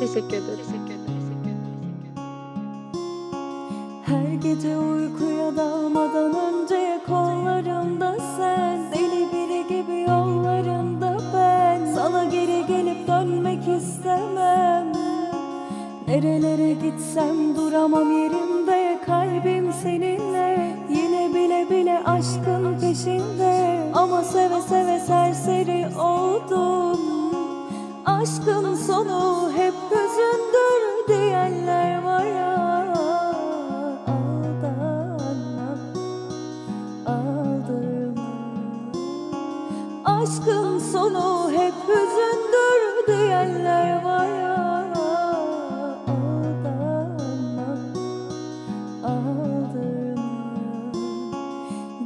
Teşekkür ederim. Her gece uykuya dalmadan önce kollarımda sen Deli biri gibi yollarında ben. Sana geri gelip dönmek istemem. Nerelere gitsem duramam yerimde Kalbim seninle. Yine bile bile aşkın peşinde. Ama seve seve Aşkın sonu hep hüzündür diyenler var ya Aldanma, aldırma Aşkın sonu hep hüzündür diyenler var ya Aldanma, aldırma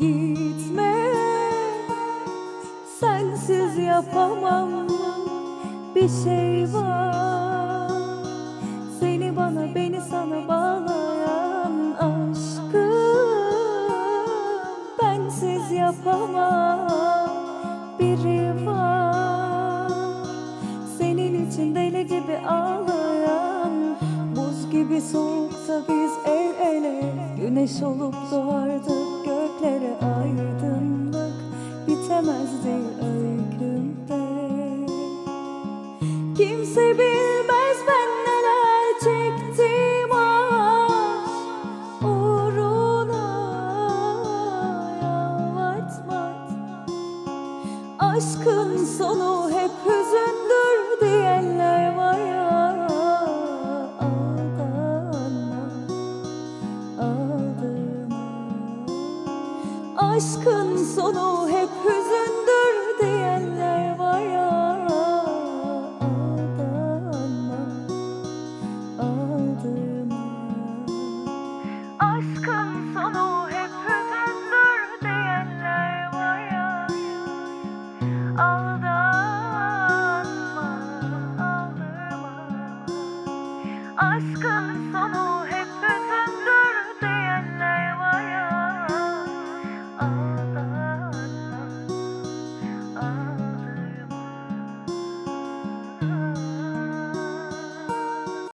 Gitme Sensiz yapamam bir şey var. Seni bana beni sana bağlayan aşkım Bensiz yapamam. Biri var. Senin için deli gibi ağlayan Buz gibi soğukta biz el ele Güneş olup doğardık Kimse bilmez ben neler çektim aşk uğruna. Yalvartma Aşkın sonu hep hüzündür diyenler var ya Aldanma, aldırma Aşkın sonu hep hüzündür aşkın sonu hep hüzündür diyenler var ya. Aldanma, Aşkın sonu hep